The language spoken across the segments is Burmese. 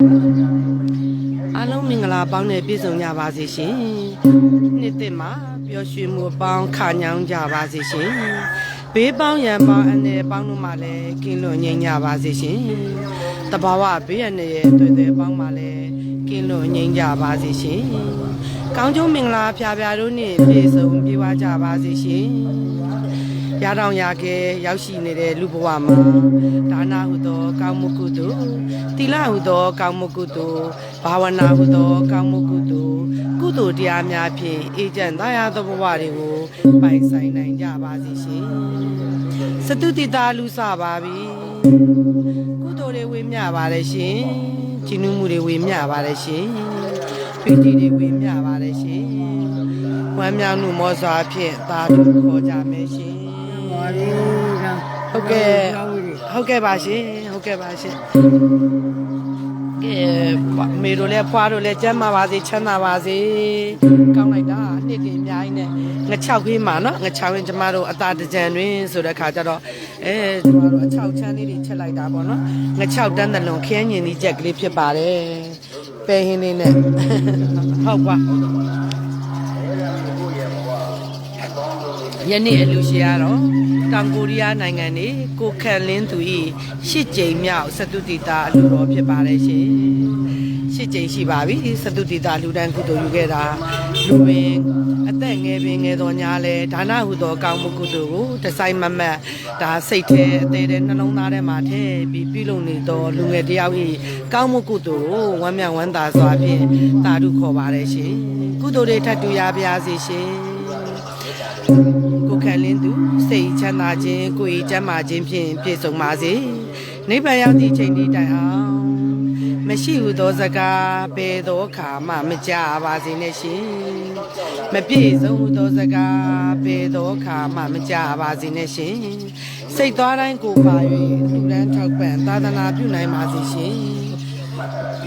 အားလုံးမင်္ဂလာပေါင်းနဲ့ပြည့်စုံကြပါစေရှင်နှစ်သစ်မှာပျော်ရွှင်မှုအပေါင်းခါညောင်းကြပါစေရှင်ဘေးပေါင်းရန်ပေါင်းအနေပေါင်းတို့မှလည်းကင်းလွတ်ငြိမ်းကြပါစေရှင်တဘာဝဘေးအနေရဲ့တွေ့တဲ့ပေါင်းမှလည်းကင်းလွတ်ငြိမ်းကြပါစေရှင် ကောင်းကျိုးမင်္ဂလာဖျားဖျားတို့နဲ့ပြည့်စုံပြည့်ဝကြပါစေရှင်ရတောင်ရခဲရောက်ရှိနေတဲ့လူဘဝမှာဒါနဟုသော ကောင်းမှုကုသိုလ်တိလဟုသော ကောင်းမှုကုသိုလ်ဘာဝနာဟုသော ကောင်းမှုကုသိုလ်ကုသိုလ်တရားများဖြင့်အေကြံသားရသောဘဝတွေကိုပိုင်ဆိုင်နိုင်ကြပါစေရှင်စတုတိတာလူစပါပြီကုသိုလ်တွေဝေမျှပါတယ်ရှင်ဂျင်းနုမှုတွေဝေမျှပါတယ်ရှင် ပီတိတွေဝေမျှပါတယ်ရှင်ဝမ်းမြောက်မှုမောစွာဖြင့်သာဓုခေါ်ကြမယ်ရှင်ပါလေကဟုတ်ကဲ့ဟုတ်ကဲ့ပါရှင်ဟုတ်ကဲ့ပါရှင်ကဲပါမေတို့လည်းဖွားတို့လည်းကျမ်းမာပါစေချမ်းသာပါစေကောင်းလိုက်တာနှစ်တင်အများကြီးနဲ့ငချောက်ခေးမှာနော်ငချောက်ရင်ကျမတို့အသာတကြံတွင်ဆိုတဲ့ခါကျတော့အဲကျမတို့အချောက်ချမ်းလေးတွေချက်လိုက်တာပေါ့နော်ငချောက်တန်းတလုံးခင်းညင်ဒီချက်ကလေးဖြစ်ပါတယ် ပဲဟင်းလေးနဲ့ဟုတ်ပါယနေ့အလူရှိရတော့တောင်ကိုရီးယားနိုင်ငံနေကိုခန့်လင်းသူဤရှစ်ကြိမ်မြောက်စတုတိတာအလူတော်ဖြစ်ပါတယ်ရှင်ရှစ်ကြိမ်ရှိပါပြီစတုတိတာလူတန်းကုသိုလ်ယူခဲ့တာလူပင် အသက်ငယ်ပင်ငယ်တော်ညာလဲဒါနဟုသောကောင်းမှုကုသိုလ်ကိုတဆိုင်မမတ်ဒါစိတ်ထဲအသေးတဲ့နှလုံးသားထဲမှာထည့်ပြီးပြုလုပ်နေသောလူငယ်တယောက်ဤကောင်းမှုကုသိုလ်ကိုဝမ်းမြောက်ဝမ်းသာစွာဖြင့်သာဓုခေါ်ပါတယ်ရှင်ကုသိုလ်တွေထပ်တူရပါရစေရှင်ကိုခံလင်းသူစိတ်ချမ်းသာခြင်းကိုယ်ဤကျမ်းမာခြင်းဖြင့်ပြည့်စုံပါစေနိဗ္ဗာန်ရောက်သည့်ချိန်ဒီတိုင်အောင် မရှိဟုသောစကားဘယ်သောအခါမှမကြပါစေနဲ့ရှင်မပြည့်စုံဟုသောစကားဘယ်သောအခါမှမကြပါစေနဲ့ရှင်စိတ်သွားတိုင်းကိုပါ၍လူရန်ထောက်ပံ့သာသနာပြုနိုင်ပါစေရှင်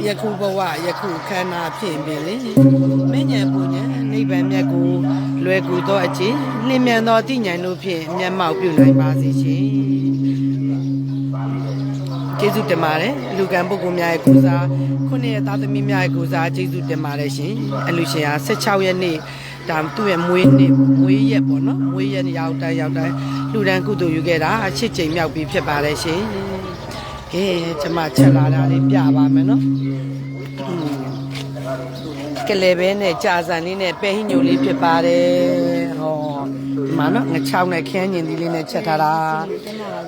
ယခုဘဝယခုခန္ဓာဖြင့်ပင်လေမဉ္ဇဉ်ပူဉ္ဇဉ်နိဗ္ဗာန်မြတ်ကိုလွယ်ကူသောအခြင်းလင်းမြန်သောတိညာဉ်တို့ဖြင့်မျက်မှောက်ပြုနိုင်ပါစေရှင် ကျေးဇူးတင်ပါတယ်လူကံပုဂ္ဂိုလ်များရဲ့ကုစားခုနှစ်ရဲ့သားသမီးများရဲ့ကုစားကျေးဇူးတင်ပါတယ်ရှင်အလူရှင်ဟာ16ရက်နေ့ဒါသူ့ရဲ့မွေးနေ့မွေးရက်ပေါ့နော်မွေးရက်ရောက်တိုင်းရောက်တိုင်းလူတန်းကုသိုလ်ယူခဲ့တာအချစ်ချိန်မြောက်ပြီးဖြစ်ပါတယ်ရှင်ကဲကျွန်မချက်လာတာလေးပြပါမယ်နော်ကလေးပဲနဲ့ကြာစံလေးနဲ့ပဲဟင်းညိုလေးဖြစ်ပါတယ်ဟောဒီမှာနော်ငချောင်းနဲ့ခင်းညင်သီးလေးနဲ့ချက်ထားတာ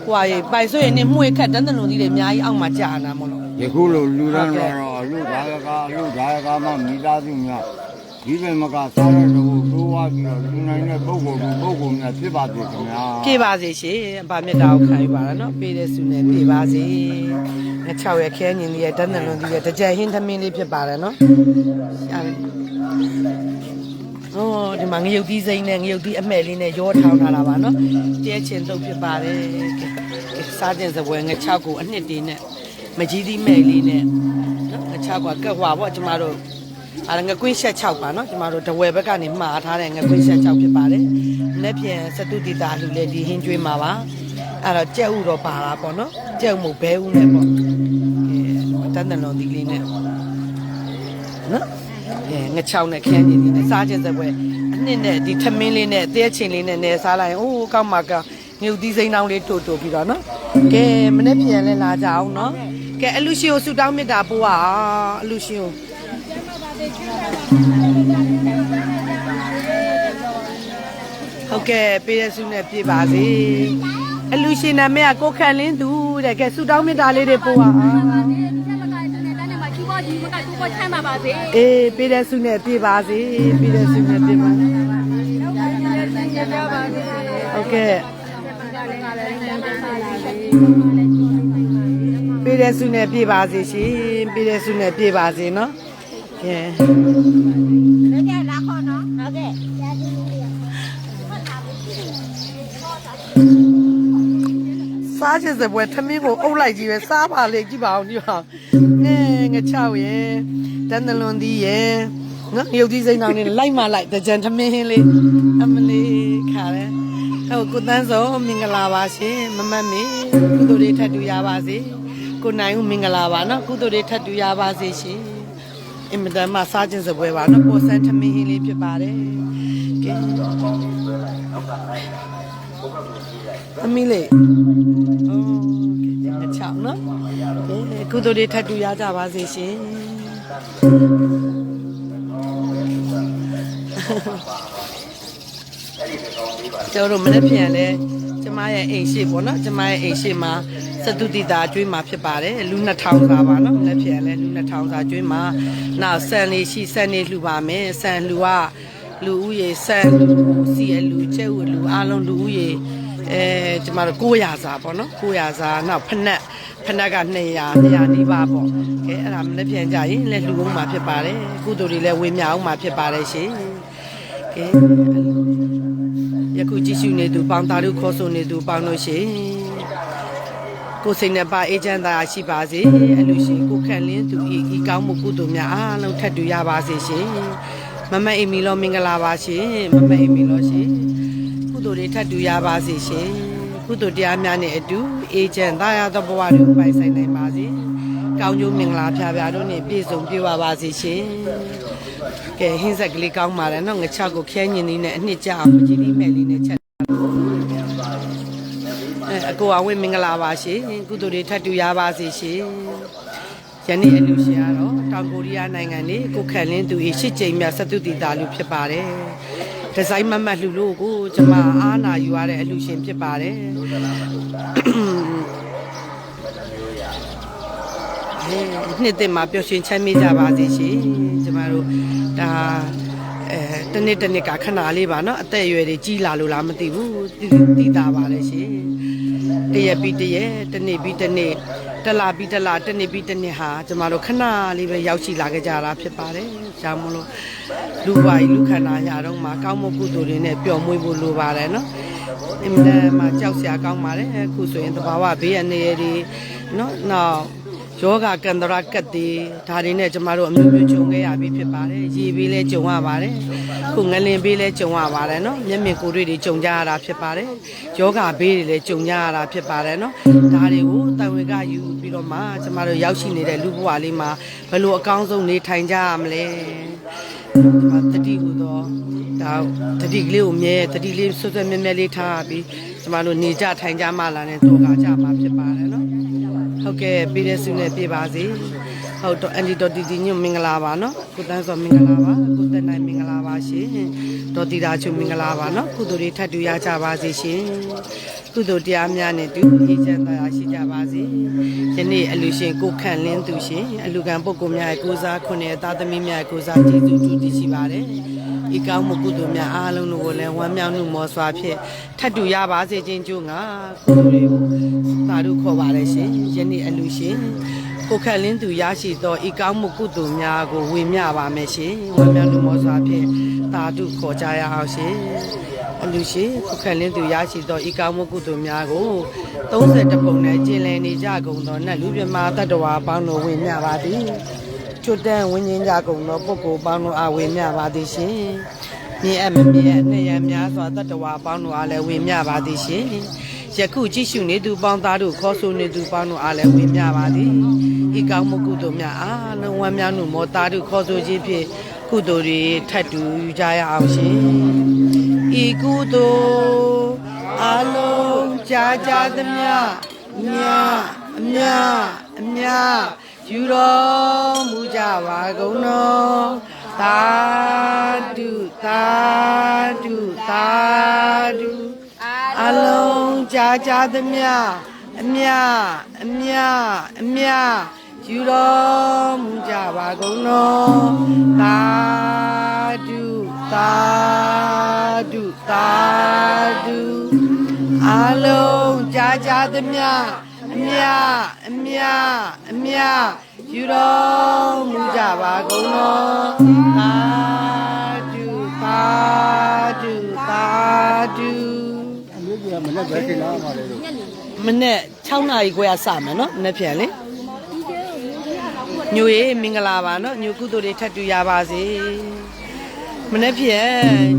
ဟွာရေပိုက်ဆွေနေမှုခက်တန်းတလုံးသီးတွေအများကြီးအောက်မှာကြာနာမလို့ယခုလိုလူရန်တော့အလူဒါရကအလူဒါရကမှမိသားစုများဒီပင်မကစားရတော့တိုးဝါပြီးတော့လူနိုင်တဲ့ပုဂ္ဂိုလ်ပုဂ္ဂိုလ်များဖြစ်ပါစေခင်ဗျာပြေပါစေရှင်အပါမြတ်တာကိုခံယူပါလားနော်ပေးတဲ့ဆုနဲ့ပြေပါစေငချောင်းရဲ့ခဲညင်လေးရဲ့တန်းတလုံးသီးရဲ့တကြံဟင်းသမင်းလေးဖြစ်ပါတယ်နော်ရှာတယ် အော်ဒီမှာငရုတ်သီးစိမ့်နဲ့ငရုတ်သီးအမဲ့လေးနဲ့ရောထောင်းထားတာပါနော်တဲချင်တော့ဖြစ်ပါတယ်ကဲစားခြင်းစပွဲငချောက်ကိုအနှစ်တည်းနဲ့မကြီးသီးမဲ့လေးနဲ့နော်ငချောက်ကကက်ဟွာပေါ့ကျမတို့အဲငကွင်းရှက်6ပါနော်ကျမတို့တဝယ်ဘက်ကနေမှားထားတဲ့ငကွင်းရှက်6ဖြစ်ပါတယ်လက်ပြန်စတုတိတာလူလေဒီဟင်းကျွေးမှာပါအဲ့တော့ကြက်ဥတော့ပါတာပေါ့နော်ကြက်ဥမို့ဘဲဥနဲ့ပေါ့အဲတန်တန်လုံးဒီလေးနဲ့နော် အဲငချောက်နဲ့ခန်းကြီးဒီနဲ့စားခြင်းစပွဲအနှစ်နဲ့ဒီထမင်းလေးနဲ့အသေးချင်းလေးနဲ့နေစားလိုက်ရင်အိုးကောက်မှာကောက်ငုတ်သီးစိမ်းတောင်းလေးတိုးတိုးပြီးတော့နော်ကဲမနေ့ပြန်လဲလာကြအောင်နော်ကဲအလူရှင်ကိုဆူတောင်းမြတ်တာပို့ပါအလူရှင်ကိုဟုတ်ကဲ့ပေးတဲ့ဆုနဲ့ပြည့်ပါစေအလူရှင်နာမည်ကကိုခန့်လင်းသူတဲ့ကဲဆုတောင်းမေတ္တာလေးတွေပို့ပါ အေးပေးတဲ့ဆုနဲ့ပြည့်ပါစေပေးတဲ့ဆုနဲ့ပြည့်ပါစေဟုတ်ကဲ့ပေးတဲ့ဆုနဲ့ပြည့်ပါစေရှင်ပေးတဲ့ဆုနဲ့ပြည့်ပါစေနော်ကဲ စားချင်စပွဲထမင်းကိုအုပ်လိုက်ကြီးပဲစားပါလေကြည့်ပါအောင်ကြည့်ပါအောင်ငဲငချောက်ရယ်တန်တလွန်သီးရယ်နော်ရုပ်ကြီးစိမ့်တောင်နေလိုက်မလိုက်တကြံထမင်းဟင်းလေးအမလေးခါတယ်ဟုတ်ကိုတန်းစောမင်္ဂလာပါရှင်မမတ်မေကုသိုလ်တွေထပ်တူရပါစေကိုနိုင်ဦးမင်္ဂလာပါနော်ကုသိုလ်တွေထပ်တူရပါစေရှင်အင်မတန်မှစားခြင်းစပွဲပါနော်ပေါ်ဆန်ထမင်းဟင်းလေးဖြစ်ပါတယ်ကဲ သမီးလေးအော်ကဲညချောင်းနော်ကဲကုသိုလ်တွေထပ်တူရကြပါစေရှင်ကျောင်းတို့မနေ့ပြန်လဲကျမရဲ့အိမ်ရှိပေါ့နော်ကျမရဲ့အိမ်ရှိမှာစတုတိတာကျွေးမှာဖြစ်ပါတယ်လူ2000စာပါနော်မနေ့ပြန်လဲလူ2000စာကျွေးမှာနောက်ဆန်လေးရှိဆန်လေးလှူပါမယ်ဆန်လှူကလူဦးရေဆန်လူစီအလူကျဲဥလူအားလုံးလူဦးရေ အဲကျမတို့900စာပေါ့နော်900စာနောက်ဖနက်ဖနက်က200 200နီးပါးပေါ့ကဲအဲ့ဒါမနေ့ပြန်ကြရင်လဲလှူအောင်မှာဖြစ်ပါတယ်ကုသိုလ်တွေလည်းဝေမျှအောင်မှာဖြစ်ပါတယ်ရှင်ကဲယခုကြည့်ရှုနေသူပေါင်းသားတို့ခေါ်ဆိုနေသူပေါင်းလို့ရှင်ကိုယ်စိတ်နဲ့ပါအေဂျင့်သားရှိပါစေအလူရှင်ကိုခန့်လင်းသူဤဤကောင်းမှုကုသိုလ်များအားလုံးထပ်တူရပါစေရှင်မမအိမ်မီလောမင်္ဂလာပါရှင်မမအိမ်မီလောရှင်ကု သိုလ်တွေထပ်တူရပါစေရှင်ကုသိုလ်တရားများနဲ့အတူအေဂျင့်သားရသောဘဝတွေကိုပိုင်ဆိုင်နိုင်ပါစေကောင်းကျိုးမင်္ဂလာဖျားဖျားတို့နဲ့ပြည့်စုံပြည့်ဝပါစေရှင်ကဲဟင်းဆက်ကလေးကောင်းပါလေနော်ငချောက်ကိုခဲညင်လေးနဲ့အနှစ်ကြအောင်ပကြီးလေးမဲ့လေးနဲ့ချက်အဲအကိုအဝင်းမင်္ဂလာပါရှင်ကုသိုလ်တွေထပ်တူရပါစေရှင်ယနေ့အလူရှင်ကတော့တောင်ကိုရီးယားနိုင်ငံနေကိုခန့်လင်းသူဤရှစ်ကြိမ်မြတ်စတုတီတာလူဖြစ်ပါတယ် ဒီဇိုင်းမမတ်လူလို့ကိုကျွန်မအားနာယူရတဲ့အလူရှင်ဖြစ်ပါတယ်အဲနှစ်သက်မှာပျော်ရွှင်ချမ်းမြေ့ကြပါစေရှင်ကျွန်မတို့ဒါအဲတနစ်တနစ်ကခဏလေးပါနော်အသက်အရွယ်တွေကြီးလာလို့လားမသိဘူးတည်တာပါလေရှင်တရက်ပြီးတရက်တနေ့ပြီးတနေ့ တလာပြီးတလာတနစ်ပြီးတနစ်ဟာကျမတို့ခဏလေးပဲရောက်ရှိလာခဲ့ကြတာဖြစ်ပါတယ်။ဒါမို့လို့လူပွားကြီးလူခန္ဓာရာတော့မှာကောင်းမှုကုသိုလ်တွေနဲ့ပျော်မွေ့ဖို့လိုပါတယ်နော်။အင်မတန်မှကြောက်စရာကောင်းပါတယ်။အခုဆိုရင်သဘာဝဘေးအန္တရာယ်တွေနော်။နောက် ယောဂကန္တရာကတ်တွေဒါတွေနဲ့ကျမတို့အမျိုးမျိုးဂျုံခဲ့ရပြီးဖြစ်ပါတယ်ရေပေးလဲဂျုံရပါတယ်ခုငလင်ပေးလဲဂျုံရပါတယ်နော်မျက်မြင်ကိုယ်တွေ့တွေဂျုံကြရတာဖြစ်ပါတယ်ယောဂဘေးတွေလဲဂျုံကြရတာဖြစ်ပါတယ်နော်ဒါတွေကိုတန်ဝေကယူပြီးတော့မှကျမတို့ရောက်ရှိနေတဲ့လူဘဝလေးမှာဘယ်လိုအကောင်းဆုံးနေထိုင်ကြရမလဲဒီမှာတတိဟူသောဒါတတိကလေးကိုမြဲတတိလေးဆွတ်ဆွတ်မြဲမြဲလေးထားပြီးကျမတို့နေကြထိုင်ကြမှလာနေတော့ကြမှာဖြစ်ပါတယ်နော် ဟုတ်ကဲ့ပြည်တဲ့စုနဲ့ပြပါစေဟုတ်တော့အန်ဒီတော်တီတီညွတ်မင်္ဂလာပါနော်ကိုတန်းစောမင်္ဂလာပါကိုတက်နိုင်မင်္ဂလာပါရှင်ဒေါ်တီတာချုံမင်္ဂလာပါနော်ကုသိုလ်တွေထပ်တူရကြပါစေရှင်ကုသိုလ်တရားများနဲ့တူအေးချမ်းသာယာရှိကြပါစေယနေ့အလူရှင်ကိုခန့်လင်းသူရှင်အလူကံပုဂ္ဂိုလ်များရဲ့ကိုစားခွင့်နဲ့သားသမီးများရဲ့ကိုစားကျေးဇူးတူတည်ရှိပါတယ်ဤကောင်းမှုကုသိုလ်များအားလုံးတို့ကိုလည်းဝမ်းမြောက်မှုမောစွာဖြင့်ထပ်တူရပါစေခြင်းကြိုးငါကုသိုလ်တွေကို သာဓုခေါ်ပါလေရှင်ယနေ့အလူရှင်ကိုခန့်လင်းသူရရှိသောဤကောင်းမှုကုသိုလ်များကိုဝေမျှပါမယ်ရှင်ဝမ်းမြောက်မှုမောစွာဖြင့်သာဓုခေါ်ကြရအောင်ရှင်အလူရှင်ကိုခန့်လင်းသူရရှိသောဤကောင်းမှုကုသိုလ်များကို30ပုံနဲ့ကျင်လည်နေကြကုန်သောနတ်လူပြမတတ္တဝါပေါင်းတို့ဝေမျှပါသည်ချွတ်တန်းဝင်းချင်းကြကုန်သောပုဂ္ဂိုလ်ပေါင်းတို့အားဝေမျှပါသည်ရှင်။မြင်အပ်မမြင်အပ်နှစ်ရများစွာတတ္တဝါပေါင်းတို့အားလည်းဝေမျှပါသည်ရှင်။ ယခုကြည့်ရှုနေသူပေါင်းသားတို့ခေါ်ဆိုနေသူပေါင်းတို့အားလည်းဝေမျှပါသည်။ဤကောင်းမှုကုသိုလ်များအားလုံးဝမ်းမြောက်မှုမောသားတို့ခေါ်ဆိုခြင်းဖြင့်ကုသိုလ်တွေထပ်တူယူကြရအောင်ရှင်။ဤကုသိုလ်အားလုံးကြာကြာသမျှမြတ်အမြတ်အမြတ်ယူတော်မူကြပါကုန်တော်သာဓုသာဓုသာဓုအလုံး ကြာကြာသမျှအမြတ်အမြတ်အမြတ်ယူတော်မူကြပါကုန်တော်သာဓုသာဓုသာဓုအလုံးကြာကြာသမျှအမြအမြအမြယူတော်မူကြပါကုန်တော်သာဓုသာဓုသာဓုအ မျိုးကြီးကမနဲ့ပဲတင်လာပါလေလို့မနေ့6နာရီခွဲကစမယ်နော်နေ့ပြန်လေညိုရေးမင်္ဂလာပါနော်ညိုကုသိုလ်တွေထပ်တူရပါစေမနေ့ပြန်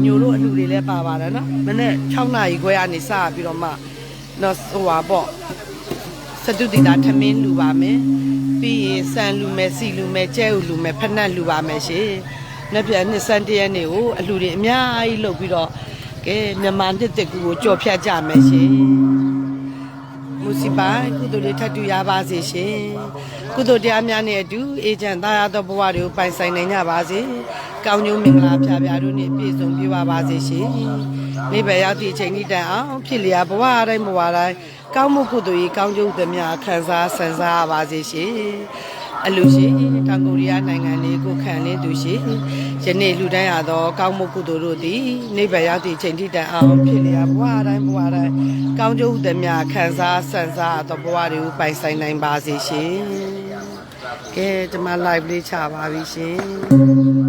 ညိုတို့အလှူတွေလည်းပါပါတယ်နော်မနေ့6နာရီခွဲကနေစပြီးတော့မှနော်ဟိုပါပေါ့စစတုတိတာထမင်းလူပါမယ်ပြီးရင်ဆန်လူမယ်စီလူမယ်ကျဲဥလူမယ်ဖက်နှက်လူပါမယ်ရှင်နှစ်ပြန်နှစ်ဆန်းတရက်နေ့ကိုအလူတွေအများကြီးလုပ်ပြီးတော့ ကဲမြန်မာနှစ်သက်ကူကိုကြော်ဖြတ်ကြမယ်ရှင်မူစီပိုင်ကုသိုလ်တွေထပ်တူရပါစေရှင်ကုသိုလ်တရားများနဲ့အတူအေဂျင့်သားရသောဘဝတွေကိုပိုင်ဆိုင်နိုင်ကြပါစေကောင်းကျိုးမင်္ဂလာဖျားဖျားတို့နဲ့ပြည့်စုံပြပါပါစေရှင်မိဘရောက်သည့်အချိန်ဤတိုင်အောင်ဖြစ်လျာဘဝတိုင်းဘဝတိုင်းကောင်းမှုကုသိုလ်ဤကောင်းကျိုးသမျှခံစားဆန်စားပါစေရှင် အလူရှိတောင်ကိုရီးယားနိုင်ငံလေးကိုခံလင်းသူရှိယနေ့လူတိုင်းရသောကောင်းမှုကုသိုလ်တို့သည်နိဗ္ဗာန်ရောက်သည့်အချိန်ထိတိုင်အောင်ဖြစ်လျာဘဝတိုင်းဘဝတိုင်းကောင်းကျိုးသမျှခံစားဆန်စားသောဘဝတွေကိုပိုင်ဆိုင်နိုင်ပါစေရှင်ကဲဒီမှာ live လေးချပါပြီရှင်